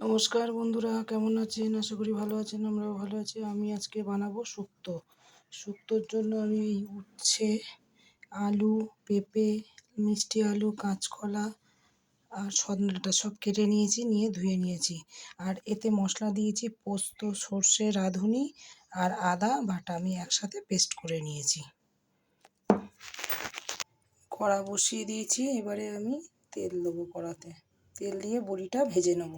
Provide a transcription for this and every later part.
নমস্কার বন্ধুরা, কেমন আছেন? আশা করি ভালো আছেন, আমরাও ভালো আছি। আমি আজকে বানাবো শুক্তো শুক্তোর জন্য আমি এই উচ্ছে, আলু, পেঁপে, মিষ্টি আলু, কাঁচকলা আর সজনাটা সব কেটে নিয়েছি, নিয়ে ধুয়ে নিয়েছি। আর এতে মশলা দিয়েছি পোস্ত, সর্ষে, রাঁধুনি আর আদা, বাটা আমি একসাথে পেস্ট করে নিয়েছি। কড়া বসিয়ে দিয়েছি, এবারে আমি তেল দেবো কড়াতে। তেল দিয়ে বড়িটা ভেজে নেব।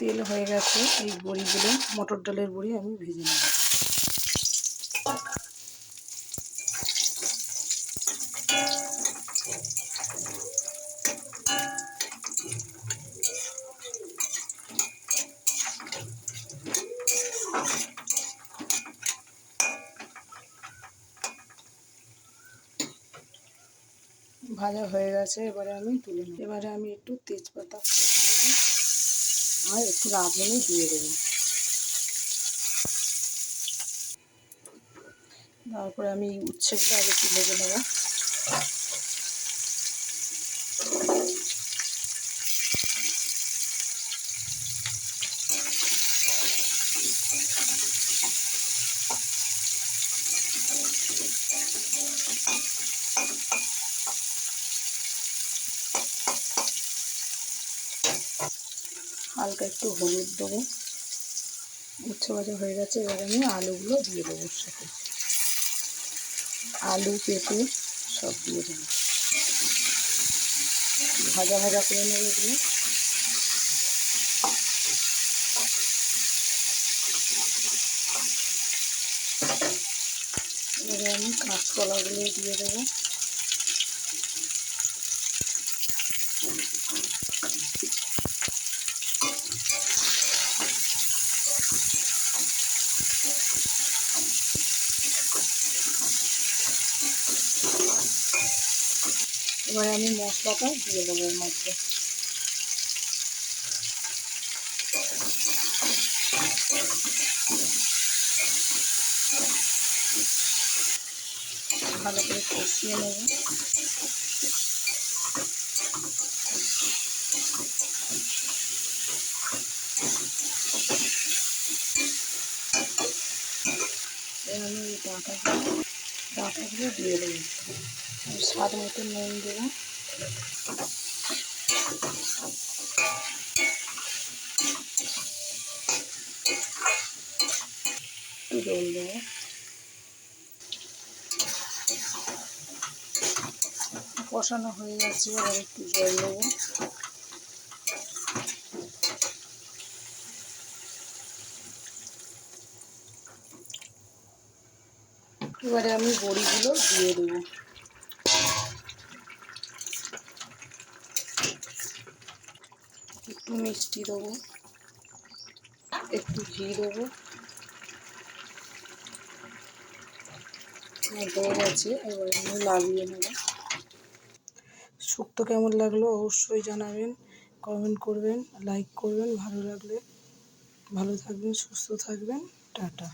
তেল হয়ে গেছে। এই বড়িগুলো, মটর ডালের বড়ি আমি ভেজে নেব। ভাজা হয়ে গেছে, এবারে আমি তুলে নেব। এবারে আমি একটু তেজপাতা আর একটু রাঁধুনি দিয়ে দেবো। তারপরে আমি উচ্ছেগুলো আগে একটু ভেজে নেব। হালকা একটু হলুদ দেবো। উচ্ছে ভাজা হয়ে গেছে, এবার আমি আলুগুলো দিয়ে দেবো সাথে। আলু, পেঁপে সব দিয়ে দেবো। ভাজা ভাজা করে নেব এগুলো। এবারে আমি কাঁচকলাগুলো দিয়ে দেবো। এবার আমি মশলাটা দিয়ে দেবো এর মধ্যে। ভালো করে কষিয়ে নেব। আমি ডাঁটাগুলো ডাঁটাগুলো দিয়ে দেবো। স্বাদ মতো নুন দেবো জল দেবো কষানো হয়ে গেছে আবার একটু জল দেবো। এবারে আমি বড়িগুলো দিয়ে দেবো। একটু মিষ্টি দেবো। একটু ঘি দেবো। হয়ে গেছে, এবার লাগিয়ে নেব। শুক্তো কেমন লাগল অবশ্যই জানাবেন কমেন্ট করবেন লাইক করবেন, ভালো লাগলে। ভালো থাকবেন, সুস্থ থাকবেন, টাটা।